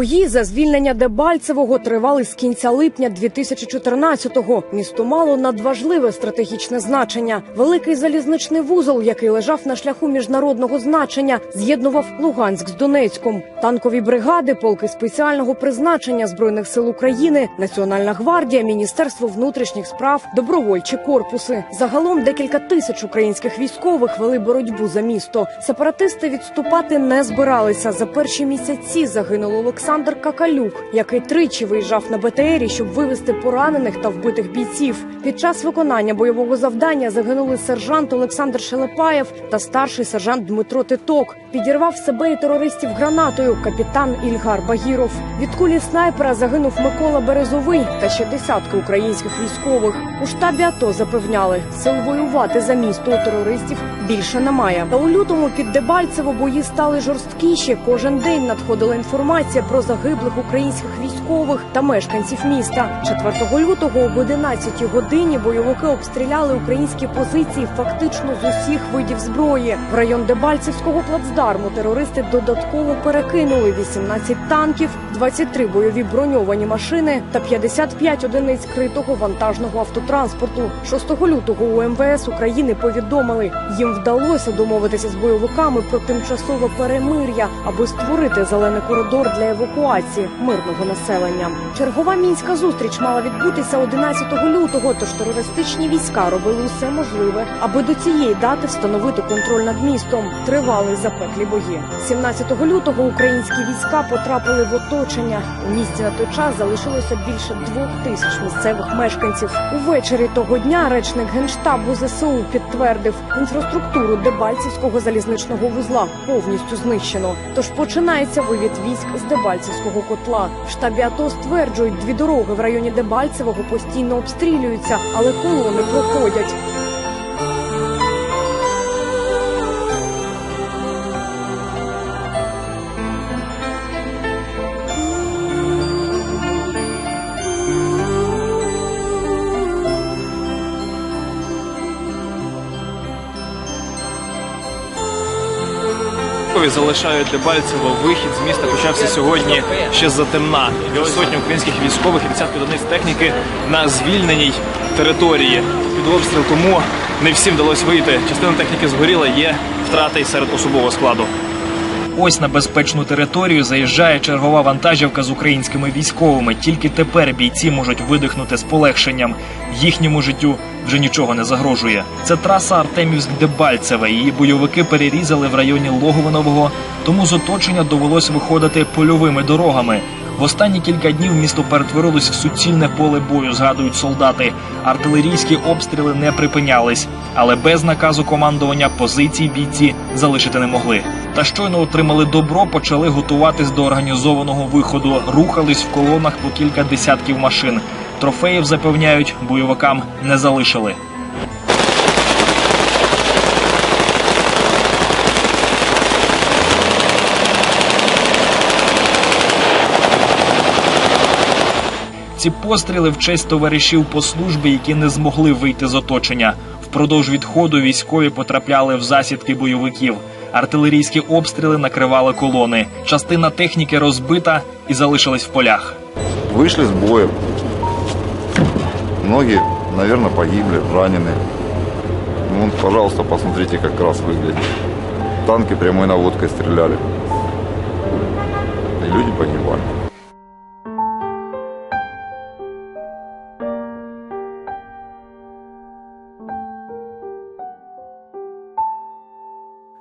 Бої за звільнення Дебальцевого тривали з кінця липня 2014-го. Місто мало надважливе стратегічне значення. Великий залізничний вузол, який лежав на шляху міжнародного значення, з'єднував Луганськ з Донецьком. Танкові бригади, полки спеціального призначення збройних сил України, Національна гвардія, Міністерство внутрішніх справ, добровольчі корпуси. Загалом декілька тисяч українських військових вели боротьбу за місто. Сепаратисти відступати не збиралися. За перші місяці загинув Олександр Какалюк, який тричі виїжджав на БТРі, щоб вивезти поранених та вбитих бійців. Під час виконання бойового завдання загинули сержант Олександр Шелепаєв та старший сержант Дмитро Титок. Підірвав себе і терористів гранатою капітан Ільгар Багіров. Від кулі снайпера загинув Микола Березовий та ще десятки українських військових. У штабі АТО запевняли, сил воювати за місто у терористів більше немає. Та у лютому під Дебальцево бої стали жорсткіші. Кожен день надходила інформація про загиблих українських військових та мешканців міста. 4 лютого об 11 годині бойовики обстріляли українські позиції фактично з усіх видів зброї. В район Дебальцевського плацдарму терористи додатково перекинули 18 танків, 23 бойові броньовані машини та 55 одиниць критого вантажного автотранспорту. 6 лютого у МВС України повідомили, їм вдалося домовитися з бойовиками про тимчасове перемир'я, аби створити зелений коридор для евакуації мирного населення. Чергова мінська зустріч мала відбутися 11 лютого. Тож терористичні війська робили усе можливе, аби до цієї дати встановити контроль над містом. Тривали запеклі бої. 17 лютого українські війська потрапили в оточення. У місті на той час залишилося більше двох тисяч місцевих мешканців. Увечері того дня речник генштабу ЗСУ підтвердив інфраструктуру Дебальцівського залізничного вузла повністю знищено. Тож починається вивід військ з Дебальцівського котла. В штабі АТО стверджують, дві дороги в районі Дебальцевого постійно обстрілюються, але колони проходять. Залишають Дебальцево. Вихід з міста почався сьогодні ще за темна. Сотні українських військових і десятки одиниць техніки на звільненій території. Під обстріл тому не всім вдалося вийти. Частина техніки згоріла, є втрати серед особового складу. Ось на безпечну територію заїжджає чергова вантажівка з українськими військовими. Тільки тепер бійці можуть видихнути з полегшенням. Їхньому життю вже нічого не загрожує. Це траса Артемівськ-Дебальцеве. Її бойовики перерізали в районі Логвинового, тому з оточення довелось виходити польовими дорогами. В останні кілька днів місто перетворилось в суцільне поле бою, згадують солдати. Артилерійські обстріли не припинялись, але без наказу командування позицій бійці залишити не могли. Та щойно отримали добро, почали готуватись до організованого виходу. Рухались в колонах по кілька десятків машин. Трофеїв запевняють, бойовикам не залишили. Ці постріли в честь товаришів по службі, які не змогли вийти з оточення. Впродовж відходу військові потрапляли в засідки бойовиків. Артилерійські обстріли накривали колони. Частина техніки розбита і залишилась в полях. Вышли с боя. Многие, наверное, погибли, ранены. Ну, вот, пожалуйста, посмотрите, как раз выглядит. Танки прямой наводкой стреляли. И люди погибали.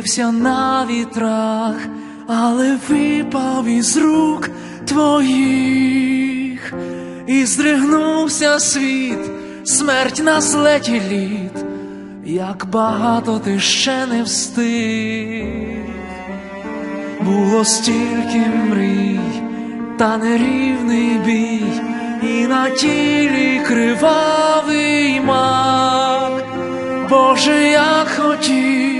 Вився на вітрах, але випав із рук твоїх, і здригнувся світ, смерть на злеті літ, як багато ти ще не встиг. Було стільки мрій, та нерівний бій, і на тілі кривавий мак. Боже, я хотів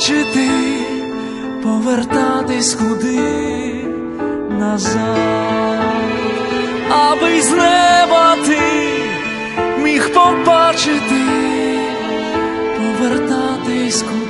побачити, повертатись куди назад, аби з неба ти міг побачити, повертатись куди.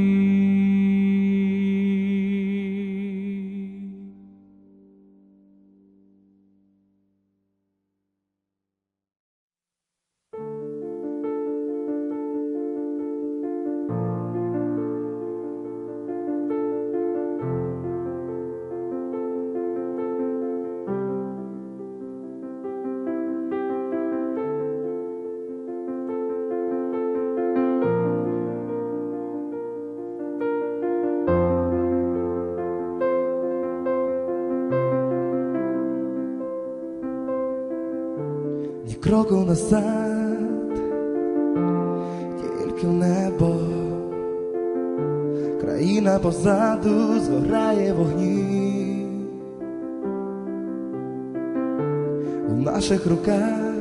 Кроку назад, тільки в небо, країна позаду згорає вогні, у наших руках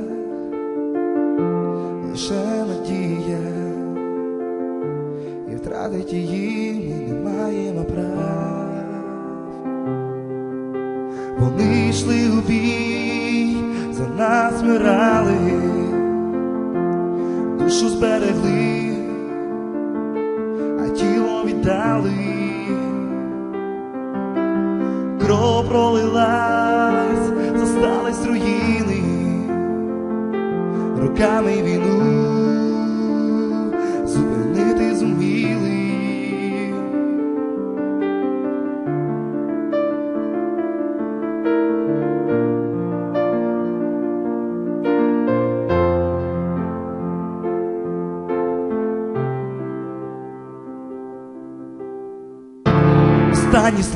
лише надія, і втратить її ми не маємо прав. Вони йшли у бій, за нас мирали, душу зберегли, а тіло віддали, кров пролилась, застались руїни, руками війну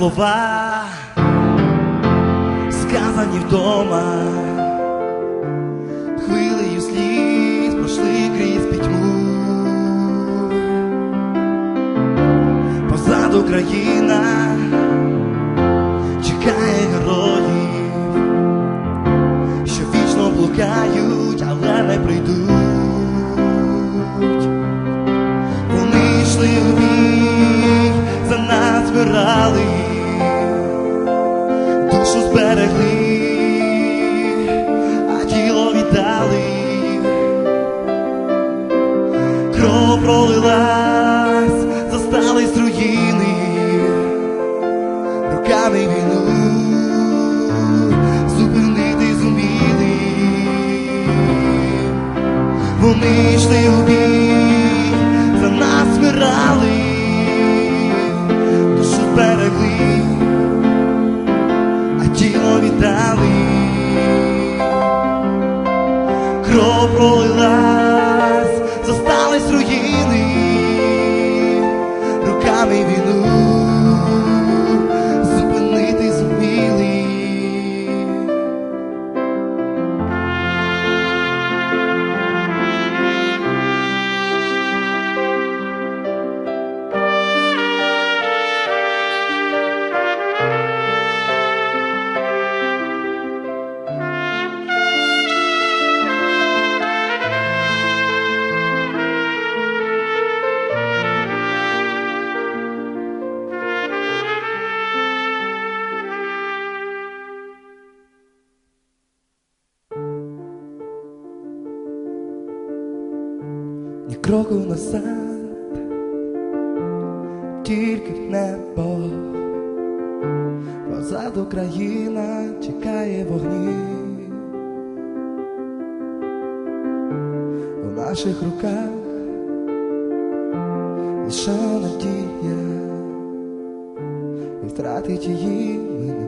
слова, сказані вдома, хвилею слід пройшли крізь пітьму, позаду країна чекає героїв, що вічно блукають, але не прийдуть. Вони йшли в бій, за нас збирали. ні кроку назад, тільки в небо, позаду країна чекає вогні, у наших руках лише надія. І втратить її мене.